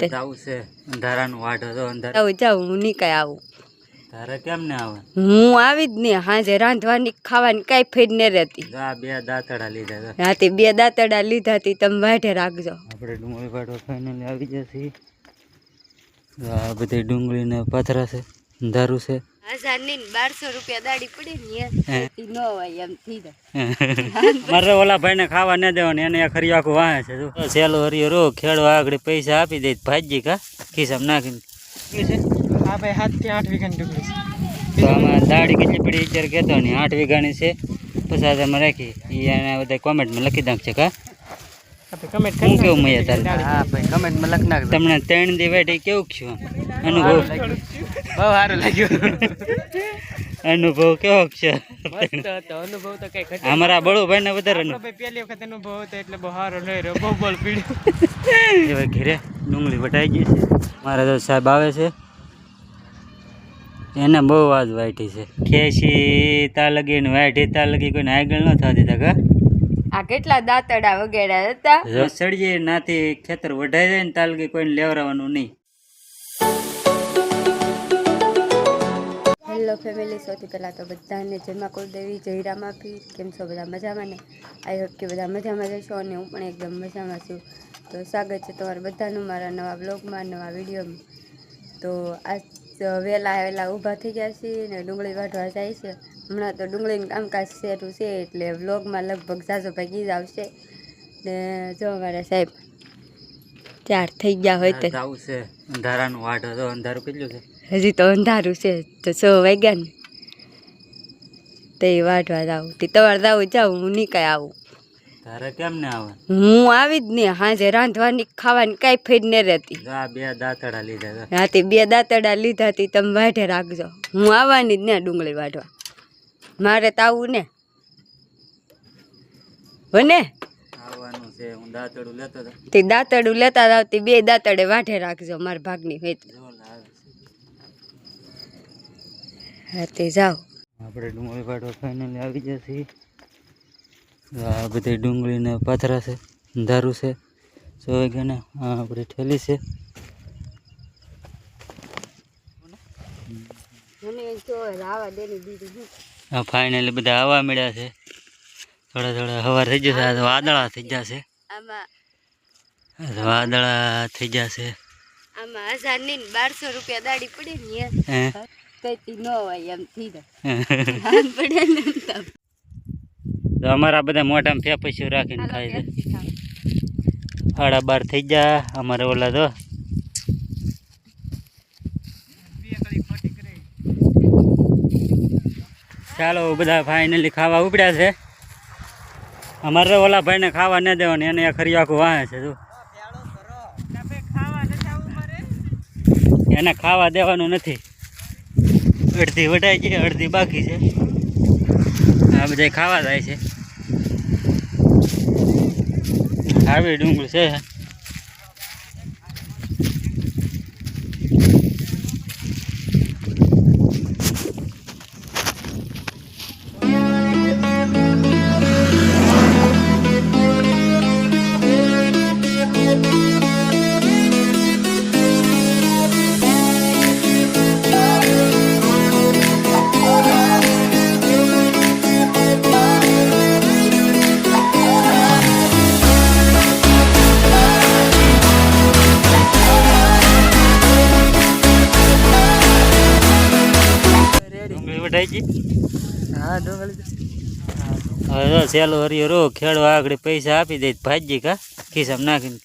તે જાવું છે. અંધારાનું વાઢ હતો અંધાર જાઉં જાઉં હું નહીં આવું. તારે કેમ ને આવે? હું આવી જ ને હાજે રાંધવાની ખાવાની કાંઈ ફેર ન રહેતી. આ બે દાંતડા લીધા હતા રાતે બે દાંતડા લીધા હતી તમે વાઢે રાખજો. આપણે ડુંગળી પાટો ફાઇનલી આવી જશે. આ બધી ડુંગળી ને પાથરા છે અંધારું છે. હજારની બારસો રૂપિયા દાડી પડે ને ન હોય એમ થઈ જાય. મારે ઓલા ભાઈને ખાવા ન દેવાનું એને ખરી આખું વાહે છે જો. સેલો હરિયો રો ખેડો આગળ પૈસા આપી દે ભાજી કા ખિસ્સામાં નાખીને. હા ભાઈ સાતથી આઠ વીઘાની ડુંગળી છે. તો આમાં દાડી કેટલી પડી અત્યારે કહેતો નહીં આઠ વીઘાની છે. પચાસ તમે રાખી એને બધા કોમેન્ટમાં લખી નાખશે કા. કમેન્ટ હું કેવું મજા તારે? હા ભાઈ કમેન્ટમાં લખ નાખ તમને ત્રણ દિવસ કેવું થયું? અનુભવ? બહુ સારું લાગ્યું. અનુભવ કેવો છે? મસ્ત હતો. અનુભવ તો કઈ ઘટે અમારા બળુભાઈ ને વધારે પહેલી વખત અનુભવ હતો એટલે બહુ સારો નહીં રહ્યો. બહુ બોલ પીડ્યો. એ ઘેરે ડુંગળી વટાઈ ગઈ છે. મારા તો સાહેબ આવે છે. એને બહુ વાત વાઈટી છે. ખેસી તા લગી ને વાઈટી તા લગી કોઈને આગળ ન થતી તા કા આ કેટલા દાંતડા વગેરે હતા? સળીએ નાથી ખેતર વઢાઈ જાય ને તા લગી કોઈને લેવરાવાનું નહીં. હેલો ફેમિલી સૌથી પહેલાં તો બધાને જય કુલદેવી જય રામાપી કેમ છો? બધા મજામાં ને? આઈ હોપ કે બધા મજામાં જશો અને હું પણ એકદમ મજામાં છું. તો સ્વાગત છે તમારા બધાનું મારા નવા બ્લોગમાં નવા વિડીયોમાં. તો આજ વહેલા વહેલા ઊભા થઈ ગયા છીએ ને ડુંગળી વાઢવા જાય છે. હમણાં તો ડુંગળીનું કામકાજ શેરું છે એટલે વ્લોગમાં લગભગ સાસો ભાગી જ આવશે. ને જો મારા સાહેબ, ચાર થઈ ગયા હોય તો. અંધારાનું વાઢ હતો અંધારું કેટલું છે? હજી તો અંધારું છે તો સો વાગ્યા ને. તે વાઢવા જાવ તે તમારે જાવું જાઉં હું નહીં કાંઈ આવું. તારે કેમ ને આવે? હું આવી જ ને હાજે રાંધવાની ખાવાની કાંઈ ફેર ને રહેતી. બે દાંતડા લીધા હા તે બે દાંતડા લીધા હતી તમે વાઢે રાખજો. હું આવવાની જ ને ડુંગળી વાઢવા. મારે તો આવું ને. બને આવવાનું છે હું દાંતડું લેતો તે દાંતડું લેતા જાવ તે બે દાંતડે વાઢે રાખજો મારા ભાગની હોય તો જો લાવે છે હા જાઓ. આપણે ડુંગળી પાટો ફાઇનલી આવી જશે આ બધી ડુંગળીને પાથરા છે ધારું છે. સો ગણા આ આપણી ઠેલી છે. ફાઇનલી બધા હવા મળ્યા છે. થોડા થોડા હવા થઈ જશે વાદળા થઈ જશે આમાં વાદળા થઈ જશે આમાં હજારની બારસો રૂપિયા દાડી પડે ને તો અમારા બધા મોઢામાં ફેપસ્યું રાખીને ખાય છે. સાડા બાર થઈ ગયા, અમારે ઓલા તો. ચાલો, બધા ફાઇનલી ખાવા ઉપડ્યા છે. અમારે ઓલા ભાઈને ખાવા ન દેવાનું, એને ખરી આખું વાહે છે જો એને ખાવા દેવાનું નથી. અડધી વટાઈ છે અડધી બાકી છે. આ બધા ખાવા જાય છે. આવી ડુંગળી છે. હા ડુંગળી હવે સેલો હરિયો રો ખેડો આગળ પૈસા આપી દે ભાજી કા? ખિસ્સામાં નાખીને.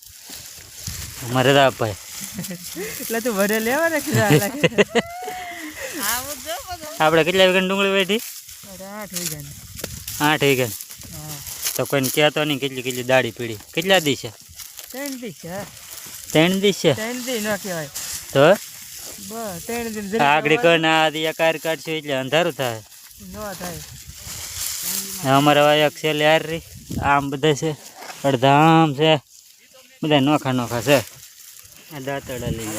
અમારે તો ભાઈ. એટલે તું ભરે લેવા ને આપણે કેટલા વીઘાની ડુંગળી બેઠી આઠ વીઘાની. આઠ હા. તો કોઈને કહેતો નહીં કેટલી કેટલી દાડી પીડી. કેટલા દી છે? ત્રણ દી છે. ત્રણ દી છે? ત્રણ દી ન કહેવાય. તો? આગળ કરીને કાર કાઢશું એટલે અંધારું થાય. થાય. અમારે હવે એક છે લ્યાર રી આમ બધા છે અડધા આમ છે. બધા નોખા નોખા છે. આ દાંતડા લઈ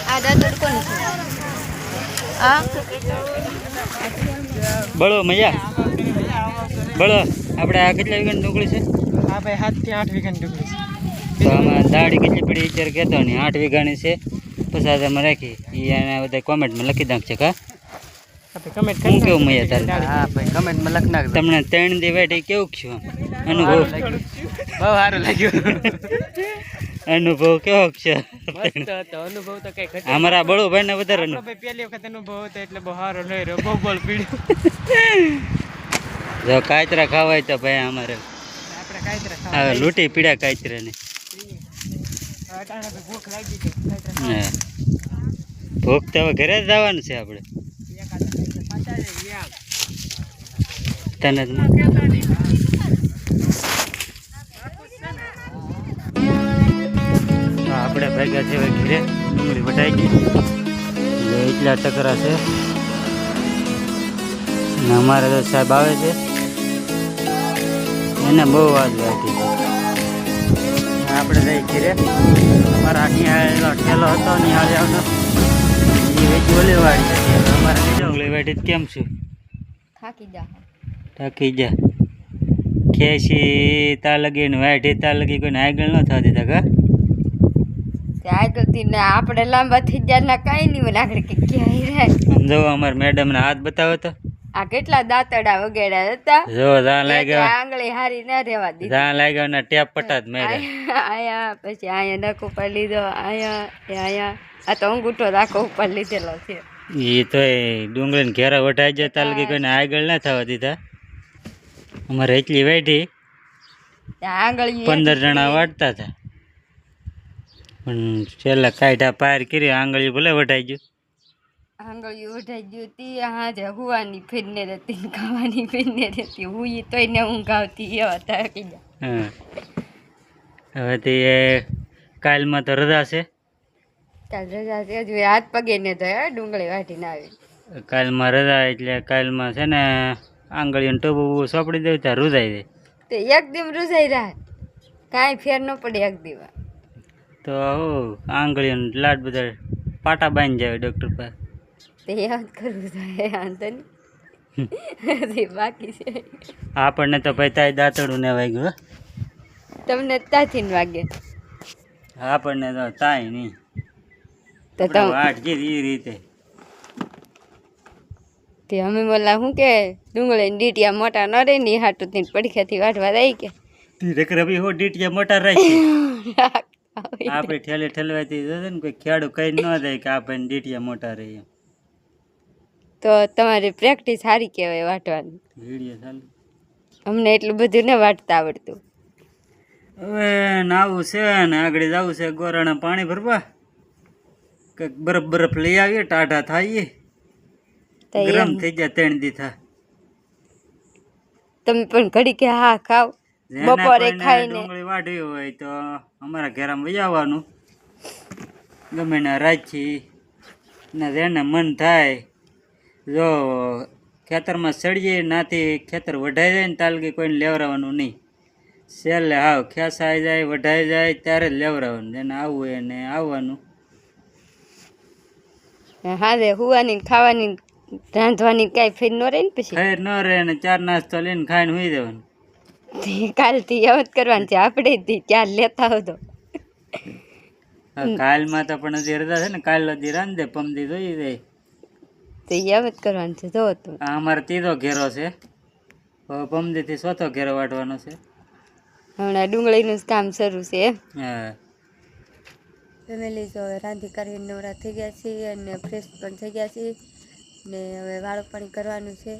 આ છે? બળો મજા. બળો આપણે આ કેટલા વીઘાની ડુંગળી છે? આ આ ભાઈ સાતથી આઠ વીઘાની ડુંગળી છે. તો આમાં દાડી કેટલી પડી અત્યારે કહેતો નહીં. આઠ વીઘાની છે. પચાસ હજારમાં રાખી. એ એને બધા કોમેન્ટમાં લખી નાખશે કા? કમેન્ટ હું કેવું તારે? હા ભાઈ કમેન્ટમાં લખ નાખ તમને ત્રણ દી વેઠી કેવું છું અનુભવ. બહુ સારું લાગ્યું. અનુભવ કેવો છે અનુભવ તો કઈ ઘટે અમારા બળુભાઈ ને વધારે આપણો પહેલી વખત અનુભવ હતો એટલે બહુ સારો લઈ રહ્યો. બહુ બોલ પીડ્યું. જો કાચરા ખાવાય તો ભાઈ અમારે. આપણે લૂંટી પીડા કાચરા ને ભૂખ તો હવે ઘરે જ જવાનું છે આપણે. તને આપણે ભેગા છે ઘીરે. ડુંગળી વટાઈ ગઈ. એટલા ટકરા છે. ને તો સાહેબ આવે છે. એને બહુ વાત લાગી આપણે જઈ ઘીરે અમારા નિહાળેલો ઠેલો હતો નિહાળી આવતો એ વેચી હતી અમારે વાટી કેમ છું? થાકી જા. થાકી જા. ખેસી તા લગી ને વાઢી તા લગી કોઈને આગળ ન થતી તા કા? તે આગળથી ને આપણે લાંબા થઈ ગયા ના કાંઈ નહીં આગળ કે ક્યાંય રહે આમ જો અમારા મેડમ ને હાથ બતાવો તો. આ કેટલા દાંતડા વગેરે હતા? જો જા લાગ્યો. આંગળી હારી ના રહેવા દીધી. જા લાગ્યો ને ટેપ પટાત મેરે આયા પછી આયા નખ ઉપર લીધો આયા એ આયા. આ તો અંગૂઠો રાખો ઉપર લીધેલો છે. એ તો ડુંગળી ને ઘેરા વટાઈ જાય કે કોઈને આગળ ના થવા દીધા. અમારે એટલી વેઠી આંગળી પંદર જણા વાટતા હતા. પણ છેલ્લા કાઢા પાર કરી આંગળી ભલે વટાઈ ગયું. આંગળી ઉઠાઈ ગયું તી હાજે હુવાની ફીરને રહેતી ને ખાવાની ફીરને રહેતી હુઈ તોય ને ઊંઘ આવતી એવા થાકી ગયા હવે તે કાલમાં તો રજા છે. કાલ રજા છે હજુ હાથ પગે ને તો ડુંગળી વાટીને આવી. કાલમાં રજા એટલે કાલમાં છે ને આંગળીઓ ટોબો સોંપડી દઉં ત્યાં રૂઝાઈ દે તે એક દિન રૂસાઈ રહ્યા કાંઈ ફેર ન પડે એક દીવા. તો હું આંગળીઓ લાડ બધા પાટા બાંધી જાય ડૉક્ટર પાસે. તે યાદ કરવું જોઈએ હજી બાકી છે. આપણને તો ભાઈ તાય દાંતડું ને વાગ્યું તમને ત્યાંથી ને વાગે. આપણને તો તાય નહીં. તો તમે વાટ કીધી એ રીતે. તે અમે બોલા શું કે ડુંગળી ડીટિયા મોટા ન રહે ને હાટું થી પડખ્યાથી વાટવા રહી કે? ધીરેક રવિ હો ડીટિયા મોટા રાખી. આપણે ઠેલે ઠેલવાથી જોશે ને કોઈ ખેડૂ કઈ ન જાય કે આપણે ડીટિયા મોટા રહી એમ. તો તમારી પ્રેક્ટિસ સારી કહેવાય વાટવાની. અમને એટલું બધું ને વાટતા આવડતું. હવે નાવું છે ને આગળ જવું છે ગોરાણા પાણી ભરવા. કંઈક બરફ બરફ લઈ આવીએ ટાઢા થઈએ. ગરમ થઈ જાય ત્રણ દી થા તમે પણ ઘડી કે હા ખાવ બપોરે ખાઈને. ડુંગળી વાઢવી હોય તો અમારા ઘેરામાં વજાવવાનું આવવાનું. ગમે ના રાખી ને જેને મન થાય જો ખેતરમાં સળીએ નાથી ખેતર વઢાઈ જાય ને તાલગી કોઈને લેવરાવાનું નહીં. છેલ્લે હાવ ખેસાઈ જાય વઢાઈ જાય ત્યારે જ લેવરાવાનું. જેને આવવું હોય એને આવવાનું. હા રે હુવાની ખાવાની રાંધવાની કાંઈ ફેર ન રહે ને પછી? ફેર ન રહે ને ચાર નાસ્તો લઈને ખાઈને હુઈ દેવાનું તે કાલથી યાદ કરવાનું છે આપણે ક્યાં લેતા હતો કાલમાં તો પણ હજી રજા છે ને કાલ હજી રાંધે પમદી જોઈ જાય. તો એમ જ કરવાનું છે. જો તું. આ અમારે ત્રીજો ઘેરો છે. હવે પમદીથી ચોથો ઘેરો વાટવાનો છે. હમણાં ડુંગળીનું જ કામ શરૂ છે. એમ હા. ફેમિલી તો હવે રાંધી કરીને નવરા થઈ ગયા છીએ અને ફ્રેશ પણ થઈ ગયા છીએ. ને હવે વાળું પાણી કરવાનું છે.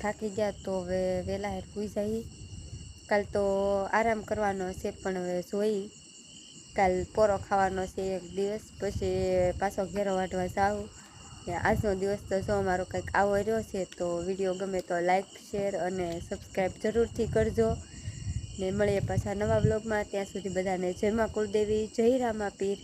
થાકી ગયા તો હવે વહેલા હેર પૂઈ જઈએ કાલ તો આરામ કરવાનો છે પણ હવે જોઈ. કાલ પોરો ખાવાનો છે એક દિવસ. પછી પાછો ઘેરો વાટવા જાઉં. આજનો દિવસ તો જો અમારો કંઈક આવો રહ્યો છે, તો વીડિયો ગમે તો લાઇક શેર અને સબસ્ક્રાઈબ જરૂરથી કરજો. ને મળીએ પાછા નવા બ્લોગમાં ત્યાં સુધી બધાને જય મા કુળદેવી, જય રામા પીર.